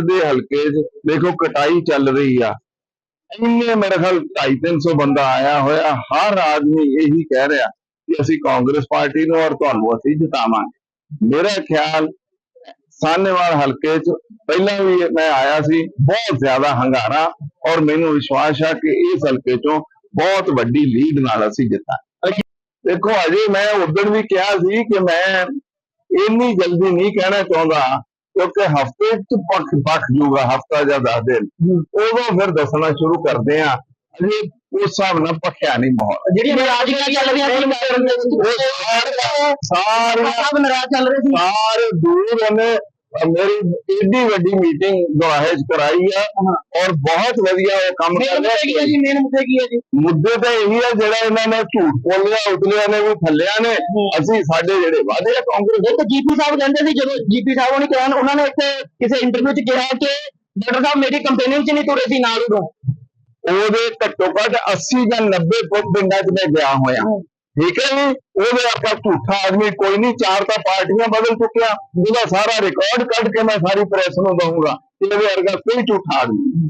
ਹਲਕੇ 'ਚ ਦੇਖੋ ਕਟਾਈ ਚੱਲ ਰਹੀ ਆ। ਇੰਨੇ ਮੇਰੇ ਖਿਆਲ 250 ਬੰਦਾ ਆਇਆ ਹੋਇਆ, ਹਰ ਆਦਮੀ ਇਹੀ ਕਹਿ ਰਿਹਾ ਕਿ ਅਸੀਂ ਕਾਂਗਰਸ ਪਾਰਟੀ ਨੂੰ ਔਰ ਤੁਹਾਨੂੰ ਅਸੀਂ ਜਿਤਾਵਾਂਗੇ। ਮੇਰਾ ਖਿਆਲ ਸਾਹਨੇਵਾਲ ਹਲਕੇ 'ਚ ਪਹਿਲਾਂ ਵੀ ਮੈਂ ਆਇਆ ਸੀ, ਬਹੁਤ ਜ਼ਿਆਦਾ ਹੰਗਾਰਾ ਔਰ ਮੈਨੂੰ ਵਿਸ਼ਵਾਸ ਆ ਕਿ ਇਸ ਹਲਕੇ 'ਚੋਂ ਬਹੁਤ ਵੱਡੀ ਲੀਡ ਨਾਲ ਅਸੀਂ ਜਿੱਤਾਂਗੇ। ਦੇਖੋ, ਅਜੇ ਮੈਂ ਉਦੋਂ ਵੀ ਕਿਹਾ ਸੀ ਕਿ ਮੈਂ ਇੰਨੀ ਜਲਦੀ ਨਹੀਂ ਕਹਿਣਾ ਚਾਹੁੰਦਾ ਕਿਉਂਕਿ ਹਫ਼ਤੇ ਚ ਪੱਖ ਪੱਖ ਜੂਗਾ ਹਫਤਾ ਜਾਂ 10 ਦਿਨ। ਉਦੋਂ ਫਿਰ ਦੱਸਣਾ ਸ਼ੁਰੂ ਕਰਦੇ ਆ ਅਜੇ ਉਸ ਹਿਸਾਬ ਨਾਲ ਪੱਖਿਆ ਨਹੀਂ ਮਾਹੌਲ। ਜਿਹੜੀਆਂ ਨਾਰਾਜ਼ਗੀਆਂ ਚੱਲ ਰਹੀਆਂ ਸੀ ਮੈਡਮ ਦੇ ਉਹ ਸਾਰੀਆਂ ਸਾਰੀਆਂ ਸਾਹਿਬ ਨਾਰਾਜ਼ ਚੱਲ ਰਹੇ ਸੀ। ਸਾਰੇ ਦੂਰ ਉਹਨੇ ਅਹ ਮੇਰੀ ਏਡੀ ਵੱਡੀ ਮੀਟਿੰਗ ਚ ਕਰਾਈ ਆ ਔਰ ਬਹੁਤ ਵਧੀਆ ਉਹ ਕੰਮ ਕਰ ਰਿਹਾ ਜੀ? ਮੇਨ ਮੁੱਦੇ ਕੀ ਹੈ ਜੀ? ਮੁੱਦੇ ਤਾਂ ਇਹੀ ਆ ਜਿਹੜਾ ਇਹਨਾਂ ਨੇ ਝੂਠ ਬੋਲਿਆ ਉਤਲਿਆਂ ਨੇ ਵੀ ਥੱਲਿਆਂ ਨੇ। ਅਸੀਂ ਸਾਡੇ ਜਿਹੜੇ ਵਾਅਦੇ ਆ ਕਾਂਗਰਸ ਇੱਕ ਜੀਪੀ ਸਾਹਿਬ ਕਹਿੰਦੇ ਸੀ ਜਦੋਂ ਜੀਪੀ ਸਾਹਿਬ ਉਹਨੇ ਕਿਹਾ ਉਹਨਾਂ ਨੇ ਇੱਥੇ ਕਿਸੇ ਇੰਟਰਵਿਊ 'ਚ ਕਿਹਾ ਕਿ ਡਾਕਟਰ ਸਾਹਿਬ ਮੇਰੀ ਕੰਪੇਨਿੰਗ 'ਚ ਨਹੀਂ ਤੁਰੇ ਸੀ ਨਾਲ ਉਦੋਂ। ਉਹਦੇ ਘੱਟੋ ਘੱਟ 80 ਜਾਂ 90 ਫੁੱਟ ਪਿੰਡਾਂ 'ਚ ਮੈਂ ਗਿਆ ਹੋਇਆ। ਠੀਕ ਹੈ ਜੀ? ਉਹਦੇ ਆਪਾਂ ਝੂਠਾ ਆਦਮੀ, ਕੋਈ ਨਹੀਂ, ਚਾਰ ਤਾਂ ਪਾਰਟੀਆਂ ਬਦਲ ਚੁੱਕਿਆ। ਉਹਦਾ ਸਾਰਾ ਰਿਕਾਰਡ ਕੱਢ ਕੇ ਮੈਂ ਸਾਰੀ ਪ੍ਰੈਸ ਨੂੰ ਦਊਂਗਾ। ਇਹਦੇ ਵਰਗਾ ਕੋਈ ਝੂਠਾ ਆਦਮੀ